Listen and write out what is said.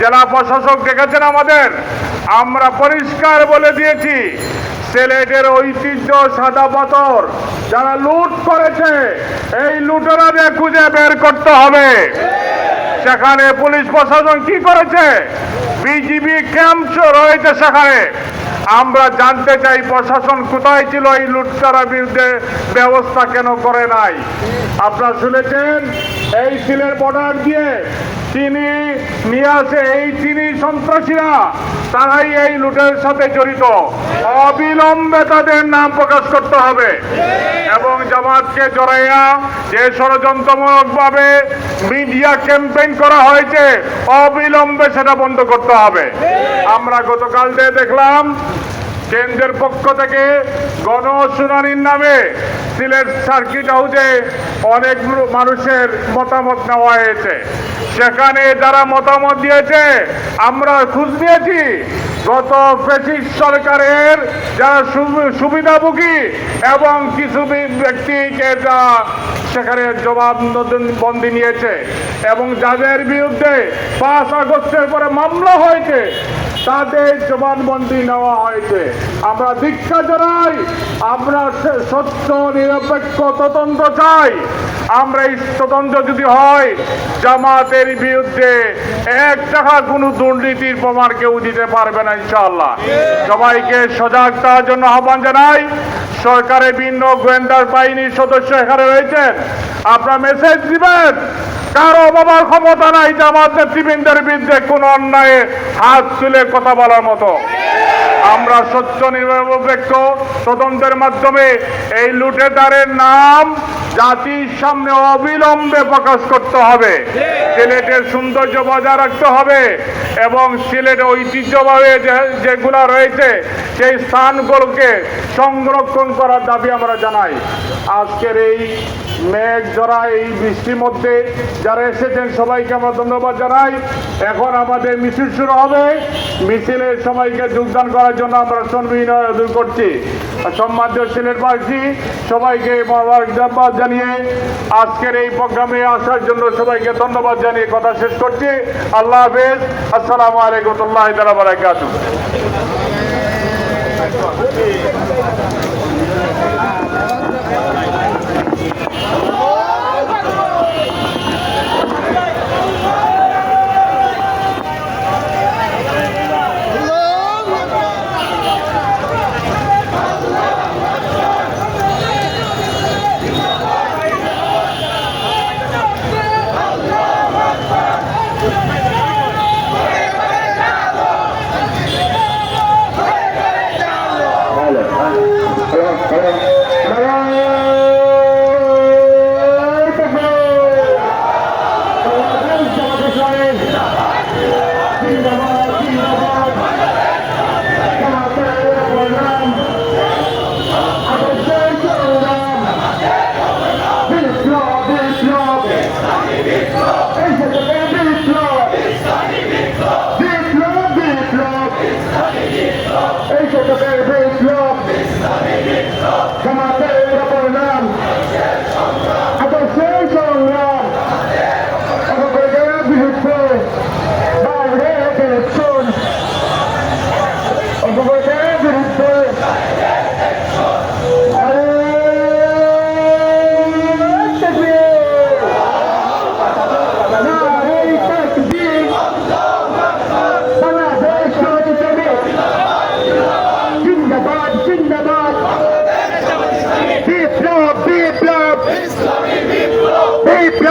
জেলা প্রশাসক দেখেছেন আমাদের। আমরা পরিষ্কার বলে দিয়েছি, সিলেটের ঐতিহ্য সাদা পাথর যারা লুট করেছে, এই লুটেরাদের খুঁজে বের করতে হবে। সেখানে পুলিশ প্রশাসন কি করেছে? বিজিবি ক্যাম্প রয়েছে সেখানে। আমরা জানতে চাই প্রশাসন কোথায় ছিল, এই লুটতারা বিরুদ্ধে ব্যবস্থা কেন করে নাই। আপনারা শুনেছেন, এই সিলের বর্ডার দিয়ে চিনি নিয়ে আসে এই চিনি সন্ত্রাসীরা, তারাই এই লুটের সাথে জড়িত। অবিলম্বে তাদের নাম প্রকাশ করতে হবে। এবং জামাতকে জড়াইয়া যে ষড়যন্ত্রমূলক ভাবে মিডিয়া ক্যাম্পেইন করা হয়েছে, অবিলম্বে সেটা বন্ধ করতে হবে। আমরা গতকাল দেখলাম, কেন্দ্রের পক্ষ থেকে গণশুনানির নামে সিলেট সার্কিট হাউসে অনেক মানুষের মতামত নেওয়া হয়েছে। সেখানে যারা মতামত দিয়েছে, আমরা খোঁজ নিয়েছি। গত ব্রিটিশ সরকারের যারা সুবিধাভোগী এবং কিছু ব্যক্তিকে যা সেখানে জবানবন্দি নিয়েছে এবং যাদের বিরুদ্ধে পাঁচ আগস্টের পরে মামলা হয়েছে তাদের জবানবন্দি নেওয়া হয়েছে। আমরা দীক্ষা জানাই, আমরা সত্য, নিরপেক্ষ তদন্ত চাই। আমরা এই তদন্ত যদি হয়, জামাতের বিরুদ্ধে এক টাকা কোনো দুর্নীতির প্রমাণ কেউ দিতে পারবে না, ইনশাআল্লাহ। সবাইকে সজাগ থাকার জন্য আহ্বান জানাই। সরকারের ভিন্ন গোয়েন্দার বাহিনীর সদস্য এখানে রয়েছেন। আপনারা মেসেজ দিবেন। কারও বাবার ক্ষমতা নাই জামাত নেতৃবৃন্দের বিরুদ্ধে কোন অন্যায় হাত তুলে কথা বলার মতো। আমরা স্বচ্ছ নিরপেক্ষ তদন্তের মাধ্যমে এই লুটেদারের নাম জাতির সামনে অবিলম্বে প্রকাশ করতে হবে। সিলেটের সৌন্দর্য বজায় রাখতে হবে এবং সিলেটে ঐতিহ্যভাবে যেগুলা রয়েছে সেই স্থানগুলোকে সংরক্ষণ করার দাবি আমরা জানাই। আজকের এই মেঘ জড়া এই বৃষ্টির মধ্যে যারা এসেছেন সবাইকে আমরা ধন্যবাদ জানাই। এখন আমাদের মিছিল শুরু হবে। মিছিলের সবাইকে যোগদান করার জন্য আমরা সন্মিনয় দূর করছি। আর সম্মানীয় সিলেটবাসী সবাইকে ধন্যবাদ জানিয়ে আজকের এই প্রোগ্রামে আসার জন্য সবাইকে ধন্যবাদ জানিয়ে কথা শেষ করছি। আল্লাহ হাফেজ। আসসালামু আলাইকুম বারাকাতুহ।